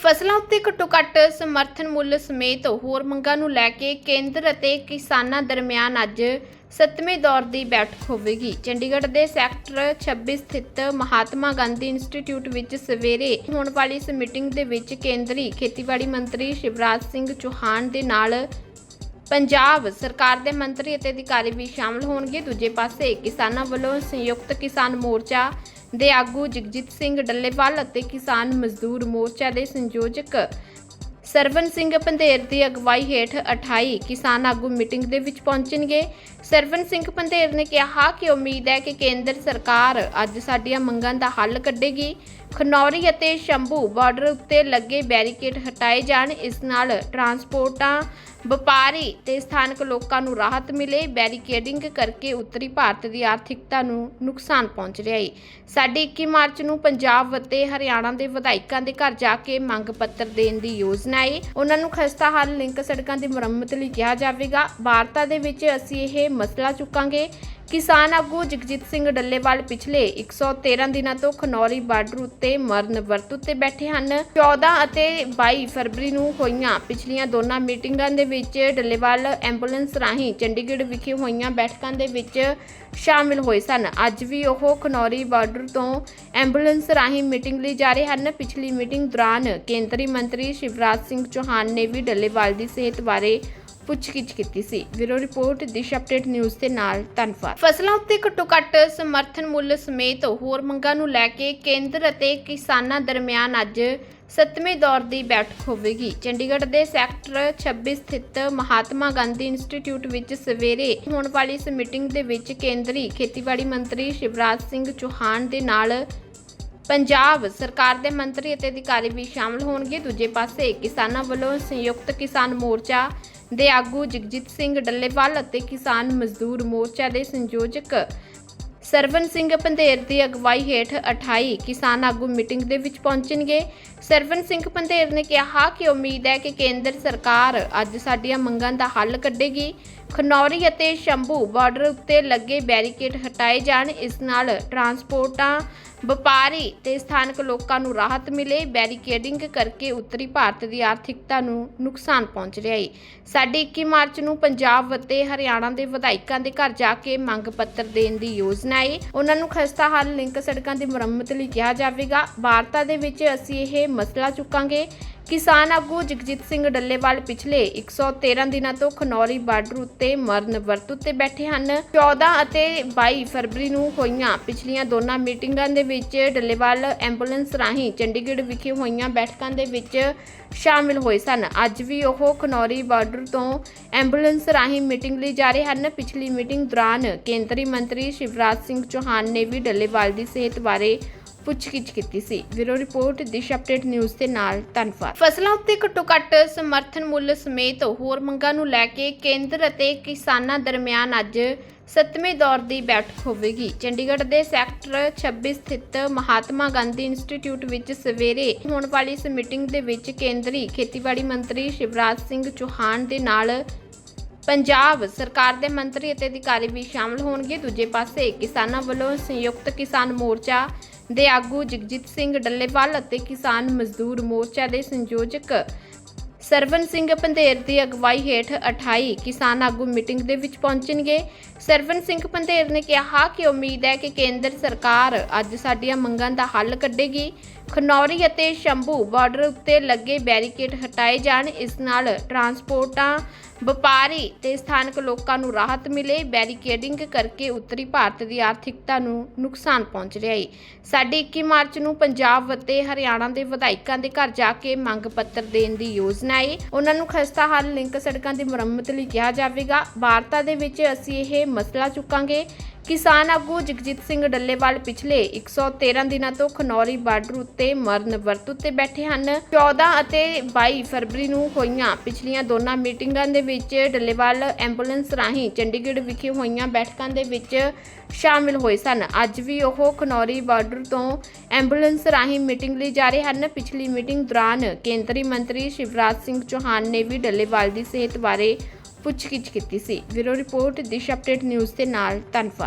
ਫਸਲਾਂ ਉੱਤੇ ਘੱਟੋ-ਘੱਟ ਸਮਰਥਨ ਮੁੱਲ ਸਮੇਤ ਹੋਰ ਮੰਗਾਂ ਨੂੰ ਲੈ ਕੇ ਕੇਂਦਰ ਅਤੇ ਕਿਸਾਨਾਂ ਦਰਮਿਆਨ ਅੱਜ ਸੱਤਵੇਂ ਦੌਰ ਦੀ ਬੈਠਕ ਹੋਵੇਗੀ। ਚੰਡੀਗੜ੍ਹ ਦੇ ਸੈਕਟਰ 26 ਸਥਿਤ ਮਹਾਤਮਾ ਗਾਂਧੀ ਇੰਸਟੀਚਿਊਟ ਵਿੱਚ ਸਵੇਰੇ ਹੋਣ ਵਾਲੀ ਇਸ ਮੀਟਿੰਗ ਦੇ ਵਿੱਚ ਕੇਂਦਰੀ ਖੇਤੀਬਾੜੀ ਮੰਤਰੀ ਸ਼ਿਵਰਾਜ ਸਿੰਘ ਚੌਹਾਨ ਦੇ ਨਾਲ ਪੰਜਾਬ ਸਰਕਾਰ ਦੇ ਮੰਤਰੀ ਅਤੇ ਅਧਿਕਾਰੀ ਵੀ ਸ਼ਾਮਲ ਹੋਣਗੇ। ਦੂਜੇ ਪਾਸੇ ਕਿਸਾਨਾਂ ਵੱਲੋਂ ਸੰਯੁਕਤ ਕਿਸਾਨ ਮੋਰਚਾ ਦੇ ਆਗੂ ਜਗਜੀਤ ਸਿੰਘ ਡੱਲੇਵਾਲ ਅਤੇ ਕਿਸਾਨ ਮਜ਼ਦੂਰ ਮੋਰਚਾ ਦੇ ਸੰਯੋਜਕ ਸਰਵਨ ਸਿੰਘ ਪੰਧੇਰ ਦੀ ਅਗਵਾਈ ਹੇਠ 28 ਕਿਸਾਨ ਆਗੂ ਮੀਟਿੰਗ ਦੇ ਵਿੱਚ ਪਹੁੰਚਣਗੇ। ਸਰਵਨ ਸਿੰਘ ਪੰਧੇਰ ਨੇ ਕਿਹਾ ਕਿ ਉਮੀਦ ਹੈ ਕਿ ਕੇਂਦਰ ਸਰਕਾਰ ਅੱਜ ਸਾਡੀਆਂ ਮੰਗਾਂ ਦਾ ਹੱਲ ਕੱਢੇਗੀ। ਖਨੌਰੀ ਅਤੇ ਸ਼ੰਭੂ ਬਾਰਡਰ ਉੱਤੇ ਲੱਗੇ ਬੈਰੀਕੇਡ ਹਟਾਏ ਜਾਣ। ਇਸ ਨਾਲ ਟਰਾਂਸਪੋਰਟਾਂ, ਵਪਾਰੀ ਤੇ ਸਥਾਨਕ ਲੋਕਾਂ ਨੂੰ ਰਾਹਤ ਮਿਲੇ। ਬੈਰੀਕੇਡਿੰਗ ਕਰਕੇ ਉੱਤਰੀ ਭਾਰਤ ਦੀ ਆਰਥਿਕਤਾ ਨੂੰ ਨੁਕਸਾਨ ਪਹੁੰਚ ਰਿਹਾ ਹੈ ਸਾਡੀ 21 ਮਾਰਚ ਨੂੰ ਪੰਜਾਬ ਅਤੇ ਹਰਿਆਣਾ ਦੇ ਵਿਧਾਇਕਾਂ ਦੇ ਘਰ ਜਾ ਕੇ ਮੰਗ ਪੱਤਰ ਦੇਣ ਦੀ ਯੋਜਨਾ ਹੈ ਉਹਨਾਂ ਨੂੰ ਖਸਤਾ ਹਾਲ ਲਿੰਕ ਸੜਕਾਂ ਦੀ ਮੁਰੰਮਤ ਲਈ ਕਿਹਾ ਜਾਵੇਗਾ। ਵਾਰਤਾ ਦੇ ਵਿੱਚ ਅਸੀਂ ਇਹ ਮਸਲਾ ਚੁੱਕਾਂਗੇ। ਕਿਸਾਨ ਆਗੂ ਜਗਜੀਤ ਸਿੰਘ ਡੱਲੇਵਾਲ ਪਿਛਲੇ 113 ਦਿਨਾਂ ਤੋਂ ਖਨੌਰੀ ਬਾਰਡਰ ਉੱਤੇ ਮਰਨ ਵਰਤ ਉੱਤੇ ਬੈਠੇ ਹਨ। 14 ਅਤੇ 22 ਫਰਵਰੀ ਨੂੰ ਹੋਈਆਂ ਪਿਛਲੀਆਂ ਦੋਨਾਂ ਮੀਟਿੰਗਾਂ ਦੇ ਵਿੱਚ ਡੱਲੇਵਾਲ ਐਂਬੂਲੈਂਸ ਰਾਹੀਂ ਚੰਡੀਗੜ੍ਹ ਵਿਖੇ ਹੋਈਆਂ ਬੈਠਕਾਂ ਦੇ ਵਿੱਚ ਸ਼ਾਮਿਲ ਹੋਏ ਸਨ। ਅੱਜ ਵੀ ਉਹ ਖਨੌਰੀ ਬਾਰਡਰ ਤੋਂ ਐਂਬੂਲੈਂਸ ਰਾਹੀਂ ਮੀਟਿੰਗ ਲਈ ਜਾ ਰਹੇ ਹਨ। ਪਿਛਲੀ ਮੀਟਿੰਗ ਦੌਰਾਨ ਕੇਂਦਰੀ ਮੰਤਰੀ ਸ਼ਿਵਰਾਜ ਸਿੰਘ ਚੌਹਾਨ ਨੇ ਵੀ ਡੱਲੇਵਾਲ ਦੀ ਸਿਹਤ ਬਾਰੇ ਪੁੱਛਗਿੱਛ ਕੀਤੀ ਸੀ। ਬਿਊਰੋ ਰਿਪੋਰਟ, ਦਿਸ਼ ਅਪਡੇਟ ਨਿਊਜ਼ ਦੇ ਨਾਲ ਧੰਨਵਾਦ। ਫਸਲਾਂ ਉੱਤੇ ਘੱਟੋ-ਘੱਟ ਸਮਰਥਨ ਮੁੱਲ ਸਮੇਤ ਹੋਰ ਮੰਗਾਂ ਨੂੰ ਲੈ ਕੇ ਕੇਂਦਰ ਅਤੇ ਕਿਸਾਨਾਂ ਦਰਮਿਆਨ ਅੱਜ ਸੱਤਵੇਂ ਦੌਰ ਦੀ ਬੈਠਕ ਹੋਵੇਗੀ। ਚੰਡੀਗੜ੍ਹ ਦੇ ਸੈਕਟਰ 26 ਸਥਿਤ ਮਹਾਤਮਾ ਗਾਂਧੀ ਇੰਸਟੀਚਿਊਟ ਵਿੱਚ ਸਵੇਰੇ ਹੋਣ ਵਾਲੀ ਇਸ ਮੀਟਿੰਗ ਦੇ ਵਿੱਚ ਕੇਂਦਰੀ ਖੇਤੀਬਾੜੀ ਮੰਤਰੀ ਸ਼ਿਵਰਾਜ ਸਿੰਘ ਚੌਹਾਨ ਦੇ ਨਾਲ ਪੰਜਾਬ ਸਰਕਾਰ ਦੇ ਮੰਤਰੀ ਅਤੇ ਅਧਿਕਾਰੀ ਵੀ ਸ਼ਾਮਲ ਹੋਣਗੇ। ਦੂਜੇ ਪਾਸੇ ਕਿਸਾਨਾਂ ਵੱਲੋਂ ਸੰਯੁਕਤ ਕਿਸਾਨ ਮੋਰਚਾ ਦੇ ਆਗੂ ਜਗਜੀਤ ਸਿੰਘ ਡੱਲੇਵਾਲ ਅਤੇ ਕਿਸਾਨ ਮਜ਼ਦੂਰ ਮੋਰਚਾ ਦੇ ਸੰਯੋਜਕ ਸਰਵਨ ਸਿੰਘ ਪੰਧੇਰ ਦੀ ਅਗਵਾਈ ਹੇਠ 28 ਕਿਸਾਨ ਆਗੂ ਮੀਟਿੰਗ ਦੇ ਵਿੱਚ ਪਹੁੰਚਣਗੇ। ਸਰਵਨ ਸਿੰਘ ਪੰਧੇਰ ਨੇ ਕਿਹਾ ਕਿ ਉਮੀਦ ਹੈ ਕਿ ਕੇਂਦਰ ਸਰਕਾਰ ਅੱਜ ਸਾਡੀਆਂ ਮੰਗਾਂ ਦਾ ਹੱਲ ਕੱਢੇਗੀ। ਖਨੌਰੀ ਅਤੇ ਸ਼ੰਭੂ ਬਾਰਡਰ ਉੱਤੇ ਲੱਗੇ ਬੈਰੀਕੇਡ ਹਟਾਏ ਜਾਣ। ਇਸ ਨਾਲ ਟਰਾਂਸਪੋਰਟਾਂ ਵਪਾਰੀ ਤੇ ਸਥਾਨਕ ਲੋਕਾਂ ਨੂੰ ਰਾਹਤ ਮਿਲੇ। ਬੈਰੀਕੇਡਿੰਗ ਕਰਕੇ ਉੱਤਰੀ ਭਾਰਤ ਦੀ ਆਰਥਿਕਤਾ ਨੂੰ ਨੁਕਸਾਨ ਪਹੁੰਚ ਰਿਹਾ ਹੈ ਸਾਡੀ 21 ਮਾਰਚ ਨੂੰ ਪੰਜਾਬ ਅਤੇ ਹਰਿਆਣਾ ਦੇ ਵਿਧਾਇਕਾਂ ਦੇ ਘਰ ਜਾ ਕੇ ਮੰਗ ਪੱਤਰ ਦੇਣ ਦੀ ਯੋਜਨਾ ਹੈ ਉਹਨਾਂ ਨੂੰ ਖਸਤਾ ਹਾਲ ਲਿੰਕ ਸੜਕਾਂ ਦੀ ਮੁਰੰਮਤ ਲਈ ਕਿਹਾ ਜਾਵੇਗਾ। ਵਾਰਤਾ ਦੇ ਵਿੱਚ ਅਸੀਂ ਇਹ ਮਸਲਾ ਚੁੱਕਾਂਗੇ। ਕਿਸਾਨ ਆਗੂ ਜਗਜੀਤ ਸਿੰਘ ਡੱਲੇਵਾਲ ਪਿਛਲੇ 113 ਦਿਨਾਂ ਤੋਂ ਖਨੌਰੀ ਬਾਰਡਰ ਉੱਤੇ ਮਰਨ ਵਰਤ ਉੱਤੇ ਬੈਠੇ ਹਨ। 14 ਅਤੇ 22 ਫਰਵਰੀ ਨੂੰ ਹੋਈਆਂ ਪਿਛਲੀਆਂ ਦੋਨਾਂ ਮੀਟਿੰਗਾਂ ਦੇ ਵਿੱਚ ਡੱਲੇਵਾਲ ਐਂਬੂਲੈਂਸ ਰਾਹੀਂ ਚੰਡੀਗੜ੍ਹ ਵਿਖੇ ਹੋਈਆਂ ਬੈਠਕਾਂ ਦੇ ਵਿੱਚ ਸ਼ਾਮਿਲ ਹੋਏ ਸਨ। ਅੱਜ ਵੀ ਉਹ ਖਨੌਰੀ ਬਾਰਡਰ ਤੋਂ ਐਂਬੂਲੈਂਸ ਰਾਹੀਂ ਮੀਟਿੰਗ ਲਈ ਜਾ ਰਹੇ ਹਨ। ਪਿਛਲੀ ਮੀਟਿੰਗ ਦੌਰਾਨ ਕੇਂਦਰੀ ਮੰਤਰੀ ਸ਼ਿਵਰਾਜ ਸਿੰਘ ਚੌਹਾਨ ਨੇ ਵੀ ਡੱਲੇਵਾਲ ਦੀ ਸਿਹਤ ਬਾਰੇ ਪੁੱਛਗਿੱਛ ਕੀਤੀ ਸੀ। ਬਿਊਰੋ ਰਿਪੋਰਟ ਦਿਸ਼ ਅਪਡੇਟ ਨਿਊਜ਼ ਦੇ ਨਾਲ ਧੰਨਵਾਦ। ਫਸਲਾਂ ਉੱਤੇ ਘੱਟੋ-ਘੱਟ ਸਮਰਥਨ ਮੁੱਲ ਸਮੇਤ ਹੋਰ ਮੰਗਾਂ ਨੂੰ ਲੈ ਕੇ ਕੇਂਦਰ ਅਤੇ ਕਿਸਾਨਾਂ ਦਰਮਿਆਨ ਅੱਜ ਸੱਤਵੇਂ ਦੌਰ ਦੀ ਬੈਠਕ ਹੋਵੇਗੀ। ਚੰਡੀਗੜ੍ਹ ਦੇ ਸੈਕਟਰ 26 ਸਥਿਤ ਮਹਾਤਮਾ ਗਾਂਧੀ ਇੰਸਟੀਚਿਊਟ ਵਿੱਚ ਸਵੇਰੇ ਹੋਣ ਵਾਲੀ ਇਸ ਮੀਟਿੰਗ ਦੇ ਵਿੱਚ ਕੇਂਦਰੀ ਖੇਤੀਬਾੜੀ ਮੰਤਰੀ ਸ਼ਿਵਰਾਜ ਸਿੰਘ ਚੌਹਾਨ ਦੇ ਨਾਲ ਪੰਜਾਬ ਸਰਕਾਰ ਦੇ ਮੰਤਰੀ ਅਤੇ ਅਧਿਕਾਰੀ ਵੀ ਸ਼ਾਮਲ ਹੋਣਗੇ। ਦੂਜੇ ਪਾਸੇ ਕਿਸਾਨਾਂ ਵੱਲੋਂ ਸੰਯੁਕਤ ਕਿਸਾਨ ਮੋਰਚਾ ਦੇ ਆਗੂ ਜਗਜੀਤ ਸਿੰਘ ਡੱਲੇਵਾਲ ਅਤੇ ਕਿਸਾਨ ਮਜ਼ਦੂਰ ਮੋਰਚਾ ਦੇ ਸੰਯੋਜਕ ਸਰਵਨ ਸਿੰਘ ਪੰਧੇਰ ਦੀ ਅਗਵਾਈ ਹੇਠ 28 ਕਿਸਾਨ ਆਗੂ ਮੀਟਿੰਗ ਦੇ ਵਿੱਚ ਪਹੁੰਚਣਗੇ। ਸਰਵਨ ਸਿੰਘ ਪੰਧੇਰ ਨੇ ਕਿਹਾ ਕਿ ਉਮੀਦ ਹੈ ਕਿ ਕੇਂਦਰ ਸਰਕਾਰ ਅੱਜ ਸਾਡੀਆਂ ਮੰਗਾਂ ਦਾ ਹੱਲ ਕੱਢੇਗੀ। ਖਨੌਰੀ ਅਤੇ ਸ਼ੰਭੂ ਬਾਰਡਰ ਉੱਤੇ ਲੱਗੇ ਬੈਰੀਕੇਡ ਹਟਾਏ ਜਾਣ। ਇਸ ਨਾਲ ਟਰਾਂਸਪੋਰਟਾਂ, ਵਪਾਰੀ ਤੇ ਸਥਾਨਕ ਲੋਕਾਂ ਨੂੰ ਰਾਹਤ ਮਿਲੇ। ਬੈਰੀਕੇਡਿੰਗ ਕਰਕੇ ਉੱਤਰੀ ਭਾਰਤ ਦੀ ਆਰਥਿਕਤਾ ਨੂੰ ਨੁਕਸਾਨ ਪਹੁੰਚ ਰਿਹਾ ਹੈ ਸਾਡੀ 21 ਮਾਰਚ ਨੂੰ ਪੰਜਾਬ ਅਤੇ ਹਰਿਆਣਾ ਦੇ ਵਿਧਾਇਕਾਂ ਦੇ ਘਰ ਜਾ ਕੇ ਮੰਗ ਪੱਤਰ ਦੇਣ ਦੀ ਯੋਜਨਾ ਹੈ ਉਹਨਾਂ ਨੂੰ ਖਸਤਾ ਹਾਲ ਲਿੰਕ ਸੜਕਾਂ ਦੀ ਮੁਰੰਮਤ ਲਈ ਕਿਹਾ ਜਾਵੇਗਾ। ਵਾਰਤਾ ਦੇ ਵਿੱਚ ਅਸੀਂ ਇਹ ਮਸਲਾ ਚੁੱਕਾਂਗੇ। ਕਿਸਾਨ ਆਗੂ ਜਗਜੀਤ ਸਿੰਘ ਡੱਲੇਵਾਲ ਪਿਛਲੇ 113 ਦਿਨਾਂ ਤੋਂ ਖਨੌਰੀ ਬਾਰਡਰ ਉੱਤੇ ਮਰਨ ਵਰਤ ਉੱਤੇ ਬੈਠੇ ਹਨ। 14 ਅਤੇ 22 ਫਰਵਰੀ ਨੂੰ ਹੋਈਆਂ ਪਿਛਲੀਆਂ ਦੋਨਾਂ ਮੀਟਿੰਗਾਂ ਦੇ ਵਿੱਚ ਡੱਲੇਵਾਲ ਐਂਬੂਲੈਂਸ ਰਾਹੀਂ ਚੰਡੀਗੜ੍ਹ ਵਿਖੇ ਹੋਈਆਂ ਬੈਠਕਾਂ ਦੇ ਵਿੱਚ ਸ਼ਾਮਿਲ ਹੋਏ ਸਨ। ਅੱਜ ਵੀ ਉਹ ਖਨੌਰੀ ਬਾਰਡਰ ਤੋਂ ਐਂਬੂਲੈਂਸ ਰਾਹੀਂ ਮੀਟਿੰਗ ਲਈ ਜਾ ਰਹੇ ਹਨ। ਪਿਛਲੀ ਮੀਟਿੰਗ ਦੌਰਾਨ ਕੇਂਦਰੀ ਮੰਤਰੀ ਸ਼ਿਵਰਾਜ ਸਿੰਘ ਚੌਹਾਨ ਨੇ ਵੀ ਡੱਲੇਵਾਲ ਦੀ ਸਿਹਤ ਬਾਰੇ ਪੁੱਛਗਿੱਛ ਕੀਤੀ ਸੀ। ਬਿਊਰੋ ਰਿਪੋਰਟ, ਦਿਸ਼ ਅਪਡੇਟ ਨਿਊਜ਼ ਦੇ ਨਾਲ ਧੰਨਵਾਦ।